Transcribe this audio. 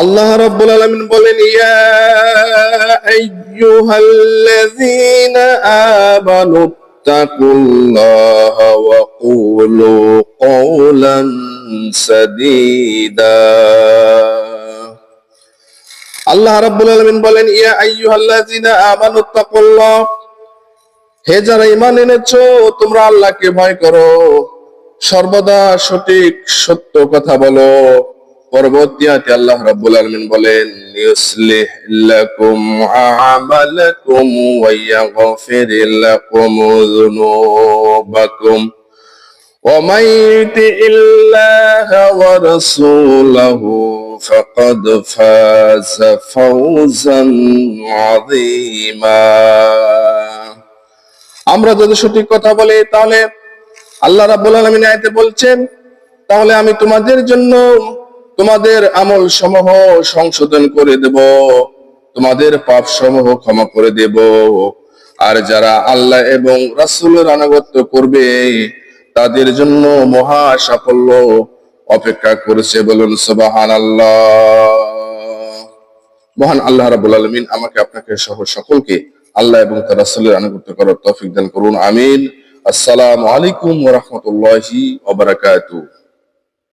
আল্লাহ রাব্বুল আলামিন বলেন, ইয়া আইয়ুহাল্লাযীনা আমানু তাকুল্লাহা ওয়া কুলু কওলান সাদীদা। আল্লাহ রাব্বুল আলামিন বলেন, ইয়া আইয়ুহাল্লাযীনা আমানু তাকুল্লাহ, হে যারা ঈমান এনেছো, তোমরা আল্লাহকে ভয় করো, সর্বদা সঠিক সত্য কথা বলো। পরবর্তী আয়াতে আল্লাহ রাব্বুল আলামিন বলেন ইউসলিহ লাকুম আমালাকুম ওয়া ইয়াগফির লাকুম যুনুবাকুম ومن يطع الله ورسوله فقد فاز فوزا عظيما আমরা যদি সঠিক কথা বলি তাহলে আল্লাহ রাব্বুল আলামিন আয়াতে বলছেন তাহলে আমি তোমাদের জন্য তোমাদের আমল সমূহ সংশোধন করে দেব, তোমাদের পাপ সমূহ ক্ষমা করে দেব। আর যারা আল্লাহ এবং রাসূলের আনুগত্য করবে, তাদের জন্য মহা সাফল্য অপেক্ষা করেছে বলুন সুবহানাল্লাহ। মহান আল্লাহ রাব্বুল আলামিন আমাকে আপনাকে সহ সকলকে আল্লাহ এবং তার রাসূলের আনুগত্য করার তৌফিক দান করুন, আমিন। আসসালামু আলাইকুম ওয়া রাহমাতুল্লাহি ওয়া বারাকাতুহু।